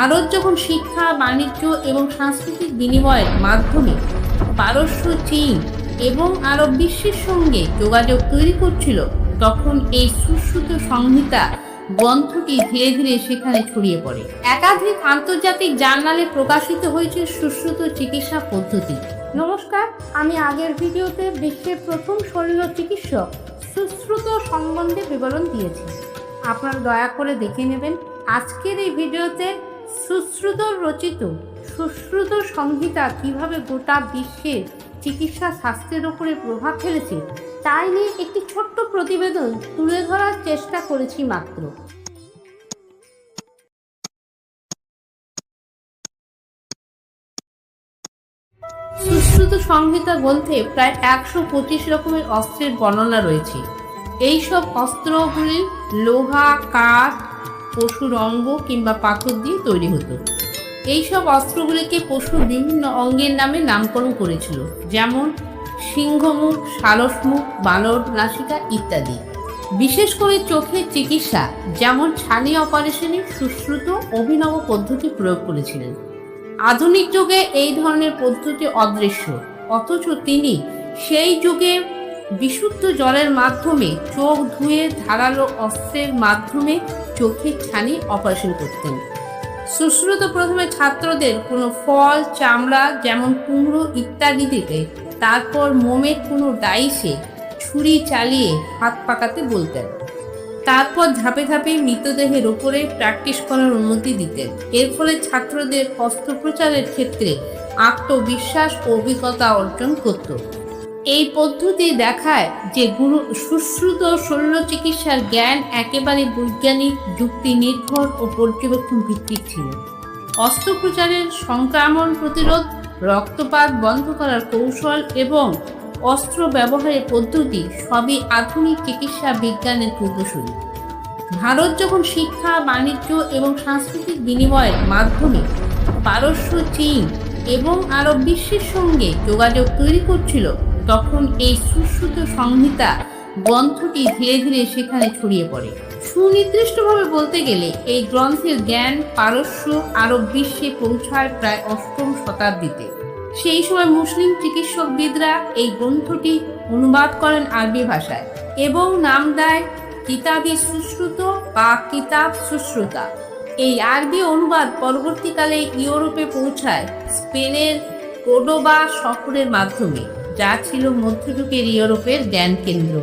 ভারত যখন শিক্ষা, বাণিজ্য এবং সাংস্কৃতিক বিনিময়ের মাধ্যমে পারস্য, চীন এবং আরব বিশ্বের সঙ্গে যোগাযোগ তৈরি করছিল, তখন এই সুশ্রুত সংহিতা গ্রন্থটি ধীরে ধীরে সেখানে ছড়িয়ে পড়ে। একাধিক আন্তর্জাতিক জার্নালে প্রকাশিত হয়েছে সুশ্রুত চিকিৎসা পদ্ধতি। নমস্কার, আমি আগের ভিডিওতে বিশ্বের প্রথম শরীর চিকিৎসক সুশ্রুত সম্বন্ধে বিবরণ দিয়েছি। আপনারা দয়া করে দেখে নেবেন, আজকের এই ভিডিওতে সুশ্রুত রচিত, সুশ্রুত সংহিতা কীভাবে গোটা বিশ্বের চিকিৎসা স্বাস্থ্যের উপরে প্রভাব ফেলেছে, তাই নিয়ে একটি ছোট্ট প্রতিবেদন তুলে ধরার চেষ্টা করেছি মাত্র। সুশ্রুত সংহিতা গ্রন্থে প্রায় একশো পঁচিশ রকমের অস্ত্রের বর্ণনা রয়েছে। এইসব অস্ত্রগুলি লোহা, কাঠ পশুর অঙ্গ কিংবা পাথর দিয়ে তৈরি হতো। এইসব অস্ত্রগুলিকে পশুর বিভিন্ন অঙ্গের নামে নামকরণ করেছিল, যেমন সিংহমুখ সারসমুখ বানর, নাসিকা ইত্যাদি। বিশেষ করে চোখের চিকিৎসা, যেমন ছানি অপারেশনে সুশ্রুত অভিনব পদ্ধতি প্রয়োগ করেছিলেন। আধুনিক যুগে এই ধরনের পদ্ধতি অদৃশ্য, অথচ তিনি সেই যুগে বিশুদ্ধ জলের মাধ্যমে চোখ ধুয়ে ধারালো অস্ত্রের মাধ্যমে চোখের ছানি অপারেশন করতেন। সুশ্রুত প্রথমে ছাত্রদের কোনো ফল, চামড়া যেমন কুমড়ো ইত্যাদি দিতে, তারপর মোমের কোনো ডাইসে ছুরি চালিয়ে হাত পাকাতে বলতেন। তারপর ধাপে ধাপে মৃতদেহের উপরে প্র্যাকটিস করার অনুমতি দিতেন। এর ফলে ছাত্রদের অস্ত্রোপচারের ক্ষেত্রে আত্মবিশ্বাস ও অভিজ্ঞতা অর্জন করত। এই পদ্ধতি দেখায় যে গুরু সুশ্রুত শল্য চিকিৎসার জ্ঞান একেবারে বৈজ্ঞানিক যুক্তি নির্ভর ও পর্যবেক্ষণ ভিত্তিক ছিল। অস্ত্রোপচারের সংক্রমণ প্রতিরোধ, রক্তপাত বন্ধ করার কৌশল এবং অস্ত্র ব্যবহারের পদ্ধতি সবই আধুনিক চিকিৎসা বিজ্ঞানের পূর্বসূরি ভারত যখন শিক্ষা, বাণিজ্য এবং সাংস্কৃতিক বিনিময়ের মাধ্যমে পারস্য, চীন এবং আরব বিশ্বের সঙ্গে যোগাযোগ তৈরি করছিল তখন এই সুশ্রুত সংহিতা গ্রন্থটি ধীরে ধীরে সেখানে ছড়িয়ে পড়ে। সুনির্দিষ্টভাবে বলতে গেলে, এই গ্রন্থের জ্ঞান, পারস্য আরব বিশ্বে পৌঁছায় প্রায় অষ্টম শতাব্দীতে। সেই সময় মুসলিম চিকিৎসকবিদরা এই গ্রন্থটি অনুবাদ করেন আরবি ভাষায় এবং নাম দেয় কিতাবি সুশ্রুত বা কিতাব সুশ্রুতা। এই আরবি অনুবাদ পরবর্তীকালে ইউরোপে পৌঁছায় স্পেনের কোডোবা শহরের মাধ্যমে। যা ছিল মধ্যযুগের ইউরোপের জ্ঞান কেন্দ্র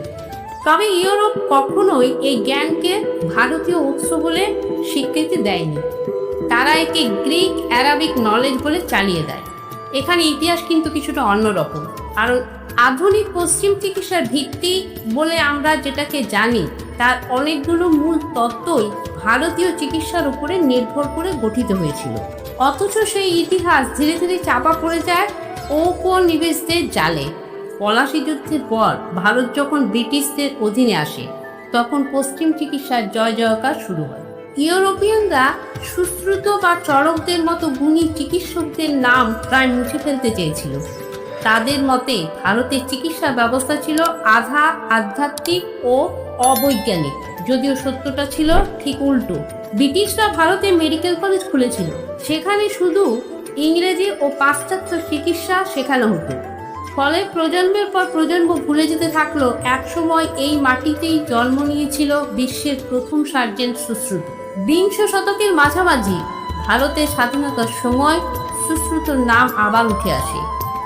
তবে ইউরোপ কখনোই এই জ্ঞানকে ভারতীয় উৎস বলে স্বীকৃতি দেয়নি। তারা একে গ্রিক অ্যারাবিক নলেজ বলে চালিয়ে দেয়। এখানে ইতিহাস কিন্তু কিছুটা অন্যরকম। আর আধুনিক পশ্চিম চিকিৎসার ভিত্তি বলে আমরা যেটাকে জানি, তার অনেকগুলো মূল তত্ত্বই ভারতীয় চিকিৎসার উপরে নির্ভর করে গঠিত হয়েছিল। অথচ সেই ইতিহাস ধীরে ধীরে চাপা পড়ে যায় ঔপনিবেশদের জালে পলাশি যুদ্ধের পর ভারত যখন ব্রিটিশদের অধীনে আসে, তখন পশ্চিম চিকিৎসার জয় জয়কার শুরু হয়। ইউরোপিয়ানরা সুশ্রুত বা চরকদের মতো গুণী চিকিৎসকদের নাম প্রায় মুছে ফেলতে চেয়েছিল। তাদের মতে ভারতের চিকিৎসা ব্যবস্থা ছিল আধা আধ্যাত্মিক ও অবৈজ্ঞানিক, যদিও সত্যটা ছিল ঠিক উল্টো। ব্রিটিশরা ভারতে মেডিকেল কলেজ খুলেছিল। সেখানে শুধু ইংরেজি ও পাশ্চাত্য চিকিৎসা শেখানো হতো। ফলে প্রজন্মের পর প্রজন্ম ভুলে যেতে থাকল একসময় এই মাটিতেই জন্ম নিয়েছিল বিশ্বের প্রথম সার্জেন্ট সুশ্রুত। বিংশ শতকের মাঝামাঝি ভারতের স্বাধীনতার সময় সুশ্রুতর নাম আবার উঠে আসে।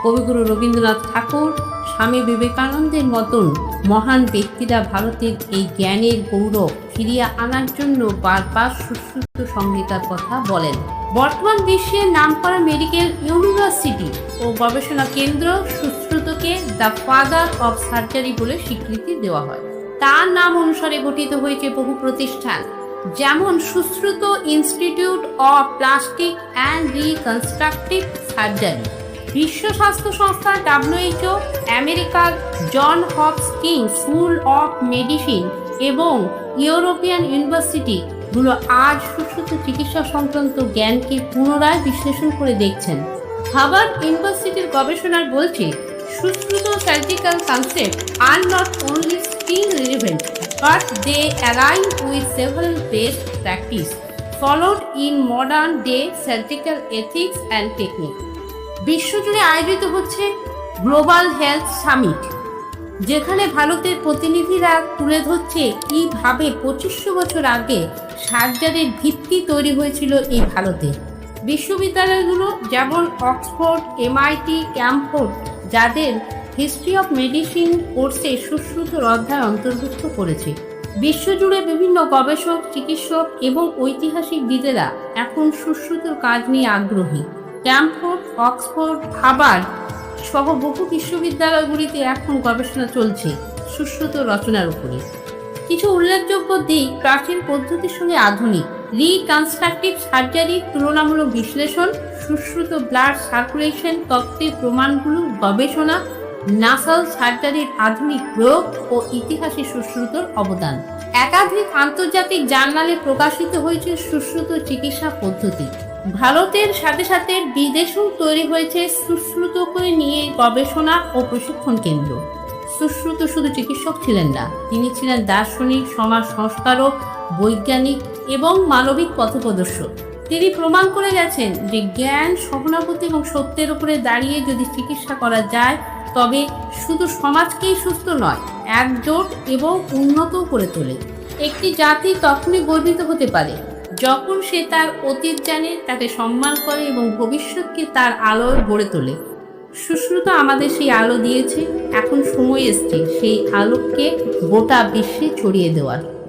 কবিগুরু রবীন্দ্রনাথ ঠাকুর, স্বামী বিবেকানন্দের মতন মহান ব্যক্তিরা ভারতের এই জ্ঞানের গৌরব ফিরিয়ে আনার জন্য বারবার সুশ্রুত সংহিতার কথা বলেন। বর্তমান বিশ্বের নামকরা মেডিকেল ইউনিভার্সিটি ও গবেষণা কেন্দ্র সুশ্রুতকে দ্য ফাদার অব সার্জারি বলে স্বীকৃতি দেওয়া হয়। তার নাম অনুসারে গঠিত হয়েছে বহু প্রতিষ্ঠান, যেমন Sushruta institute of plastic and reconstructive surgery বিশ্ব স্বাস্থ্য সংস্থা ডাব্লিউএইচও আমেরিকার John Hopkins school of medicine এবং ইউরোপিয়ান ইউনিভার্সিটি গুলো আজ সুশ্রুত চিকিৎসা সংক্রান্ত জ্ঞানকে পুনরায় বিশ্লেষণ করে দেখছেন। হার্ভার্ড ইউনিভার্সিটির গবেষণার বলছে Sushruta surgical concept are not only still relevant, but they align with several best practice followed in modern day surgical ethics and technique বিশ্বজুড়ে আয়োজিত হচ্ছে গ্লোবাল হেলথ সামিট যেখানে ভারতের প্রতিনিধিরা তুলে ধরছে কীভাবে পঁচিশশো বছর আগে সার্জারির ভিত্তি তৈরি হয়েছিল এই ভারতে। বিশ্ববিদ্যালয়গুলো যেমন অক্সফোর্ড, এমআইটি, ক্যামফোর্ড, যাদের হিস্ট্রি অফ মেডিসিন কোর্সে সুশ্রুতর অধ্যায় অন্তর্ভুক্ত করেছে। বিশ্বজুড়ে বিভিন্ন গবেষক, চিকিৎসক এবং ঐতিহাসিক ঐতিহাসিকবিদেরা এখন সুশ্রুতর কাজ নিয়ে আগ্রহী। ক্যামফোর্ড, অক্সফোর্ড হাবার্ড সহ বহু বিশ্ববিদ্যালয়গুলিতে এখন গবেষণা চলছে সুশ্রুত রচনার উপরে। কিছু উল্লেখযোগ্য দিক প্রাচীন পদ্ধতির সঙ্গে আধুনিক। রিকনস্ট্রাকটিভ সার্জারির তুলনামূলক বিশ্লেষণ, সুশ্রুত ব্লাড সার্কুলেশন তত্ত্বের প্রমাণগুলো, গবেষণা, নাসাল সার্জারির আধুনিক প্রয়োগ ও ইতিহাসে সুশ্রুতর অবদান। একাধিক আন্তর্জাতিক জার্নালে প্রকাশিত হয়েছে সুশ্রুত চিকিৎসা পদ্ধতি। ভারতের সাথে সাথে বিদেশেও তৈরি হয়েছে সুশ্রুত করে নিয়ে গবেষণা ও প্রশিক্ষণ কেন্দ্র। সুশ্রুত শুধু চিকিৎসক ছিলেন না, তিনি ছিলেন দার্শনিক, সমাজ সংস্কারক, বৈজ্ঞানিক এবং মানবিক পথপ্রদর্শক তিনি প্রমাণ করে গেছেন যে জ্ঞান সহানুভূতি এবং সত্যের উপরে দাঁড়িয়ে যদি চিকিৎসা করা যায়, তবে শুধু সমাজকেই সুস্থ নয়, একজোট এবং উন্নতও করে তোলে। একটি জাতি তখনই গর্বিত হতে পারে, যখন সে তার অতীত জানে, তাকে সম্মান করে এবং ভবিষ্যৎকে তার আলোয় গড়ে তোলে। সুশ্রুত আমাদের সেই আলো দিয়েছে। এখন সময় এসছে সেই আলোকে গোটা বিশ্বে ছড়িয়ে দেওয়ার।